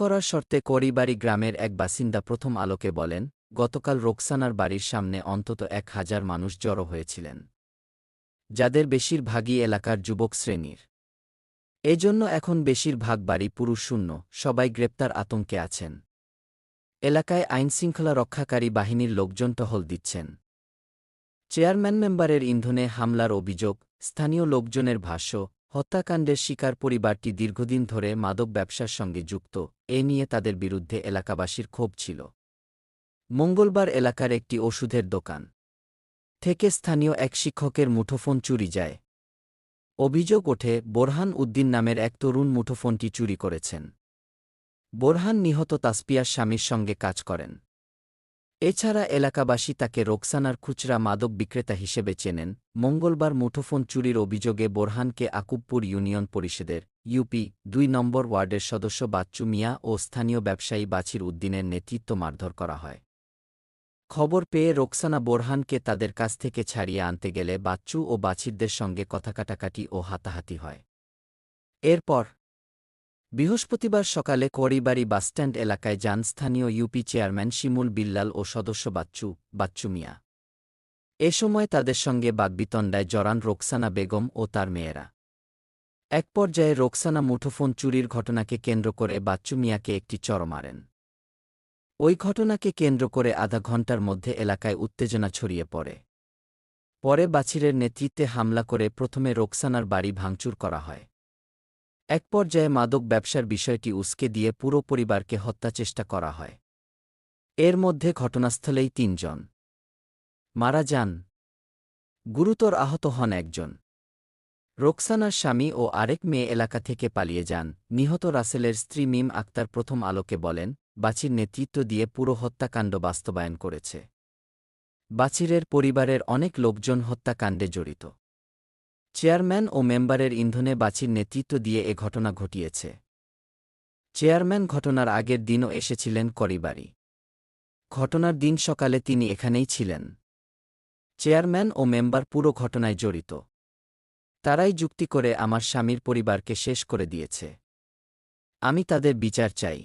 করার শর্তে করিবাড়ি গ্রামের এক বাসিন্দা প্রথম আলোকে বলেন, গতকাল রোকসানার বাড়ির সামনে অন্তত এক হাজার মানুষ জড়ো হয়েছিলেন। যাদের বেশিরভাগই এলাকার যুবক শ্রেণির। এজন্য এখন বেশিরভাগ বাড়ি পুরুষ শূন্য, সবাই গ্রেপ্তার আতঙ্কে আছেন। এলাকায় আইনশৃঙ্খলা রক্ষাকারী বাহিনীর লোকজন টহল দিচ্ছেন। চেয়ারম্যান মেম্বারের ইন্ধনে হামলার অভিযোগ, স্থানীয় লোকজনের ভাষ্য হত্যাকাণ্ডের শিকার পরিবারটি দীর্ঘদিন ধরে মাদক ব্যবসার সঙ্গে যুক্ত, এ নিয়ে তাদের বিরুদ্ধে এলাকাবাসীর ক্ষোভ ছিল। মঙ্গলবার এলাকার একটি ওষুধের দোকান থেকে স্থানীয় এক শিক্ষকের মুঠোফোন চুরি যায়। অভিযোগ ওঠে, বোরহান উদ্দিন নামের এক তরুণ মুঠোফোনটি চুরি করেছেন। বোরহান নিহত তাসপিয়ার স্বামীর সঙ্গে কাজ করেন। এছাড়া এলাকাবাসী তাকে রোকসানার খুচরা মাদক বিক্রেতা হিসেবে চেনেন। মঙ্গলবার মুঠোফোন চুরির অভিযোগে বোরহানকে আকুবপুর ইউনিয়ন পরিষদের, ইউপি, দুই নম্বর ওয়ার্ডের সদস্য বাচ্চু মিয়া ও স্থানীয় ব্যবসায়ী বাছির উদ্দিনের নেতৃত্ব মারধর করা হয়। খবর পেয়ে রোকসানা বোরহানকে তাদের কাছ থেকে ছাড়িয়ে আনতে গেলে বাচ্চু ও বাছিরদের সঙ্গে কথা কাটাকাটি ও হাতাহাতি হয়। এরপর বৃহস্পতিবার সকালে করিবাড়ি বাসস্ট্যান্ড এলাকায় যান স্থানীয় ইউপি চেয়ারম্যান শিমুল বিল্লাল ও সদস্য বাচ্চু বাচ্চু মিয়া। এ সময় তাদের সঙ্গে বাগবিতণ্ডায় জড়ান রোকসানা বেগম ও তার মেয়েরা। এক পর্যায়ে রোকসানা মুঠোফোন চুরির ঘটনাকে কেন্দ্র করে বাচ্চু মিয়াকে একটি চর মারেন। ওই ঘটনাকে কেন্দ্র করে আধা ঘণ্টার মধ্যে এলাকায় উত্তেজনা ছড়িয়ে পড়ে। পরে বাছিরের নেতৃত্বে হামলা করে প্রথমে রোকসানার বাড়ি ভাঙচুর করা হয়। এক পর্যায়ে মাদক ব্যবসার বিষয়টি উস্কে দিয়ে পুরো পরিবারকে হত্যাচেষ্টা করা হয়। এর মধ্যে ঘটনাস্থলেই তিনজন। মারা যান। গুরুতর আহত হন একজন। রোকসানার স্বামী ও আরেক মেয়ে এলাকা থেকে পালিয়ে যান। নিহত রাসেলের স্ত্রী মিম আক্তার প্রথম আলোকে বলেন, বাছির নেতৃত্ব দিয়ে পুরো হত্যাকাণ্ড বাস্তবায়ন করেছে। বাছিরের পরিবারের অনেক লোকজন হত্যাকাণ্ডে জড়িত। চেয়ারম্যান ও মেম্বারের ইন্ধনে বাছির নেতৃত্ব দিয়ে এ ঘটনা ঘটিয়েছে। চেয়ারম্যান ঘটনার আগের দিনও এসেছিলেন করিবাড়ি ঘটনার দিন সকালে তিনি এখানেই ছিলেন। চেয়ারম্যান ও মেম্বার পুরো ঘটনায় জড়িত। তারাই যুক্তি করে আমার স্বামীর পরিবারকে শেষ করে দিয়েছে। আমি তাদের বিচার চাই।